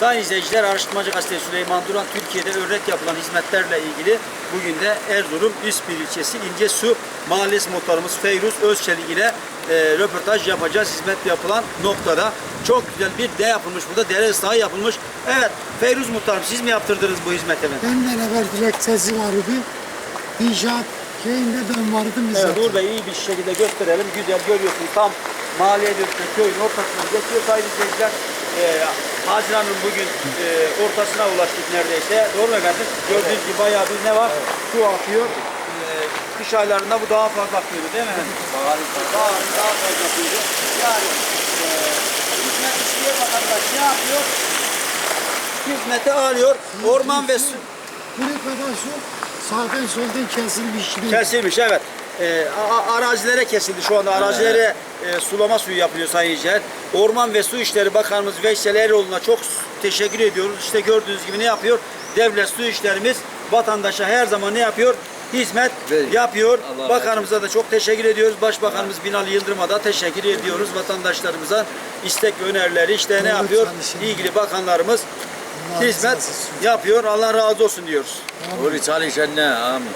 Sayın izleyiciler, Araştırmacı Gazetesi Süleyman Duran, Türkiye'de örnek yapılan hizmetlerle ilgili bugün de Erzurum İspir ilçesi İncesu Mahallesi muhtarımız Feyruz Özçelik ile e, röportaj yapacağız. Hizmet yapılan noktada çok güzel bir de yapılmış. Burada dere ıslahı yapılmış. Evet, Feyruz muhtarım siz mi yaptırdınız bu hizmeti efendim? Benden evvel dilekçesi vardı. İnşaat şeyinde ben vardım Evet, zaten. burada iyi bir şekilde gösterelim. Güzel görüyorsunuz. Tam Maliye Dökme köyün ortasından geçiyor sayın izleyiciler. Ee, Haziran'ın bugün e, ortasına ulaştık neredeyse. Doğru mu efendim? Gördüğünüz gibi bayağı bir ne var? Su akıyor. Ee, kış aylarında bu daha fazla akıyordu değil mi efendim? Harika. Daha, daha fazla akıyordu. Yani e, hizmet isteyen vatandaş ne yapıyor? Hizmeti alıyor. Orman ve su, Buraya kadar su sağdan soldan kesilmiş. Kesilmiş evet. A- a- arazilere kesildi şu anda. Arazilere e, sulama suyu yapılıyor Sayın İlçeler. Orman ve Su İşleri Bakanımız Veysel Eroğlu'na çok teşekkür ediyoruz. İşte gördüğünüz gibi ne yapıyor? Devlet Su İşlerimiz vatandaşa her zaman ne yapıyor? Hizmet Veriyor. yapıyor. Allah Bakanımıza da çok teşekkür ediyoruz. Başbakanımız Binali Yıldırım'a da teşekkür ediyoruz. Vatandaşlarımıza istek ve önerileri işte ne Doğru yapıyor? çalışın. İlgili bakanlarımız hizmet yapıyor. Allah razı olsun diyoruz. Doğru çalışan ne? Amin.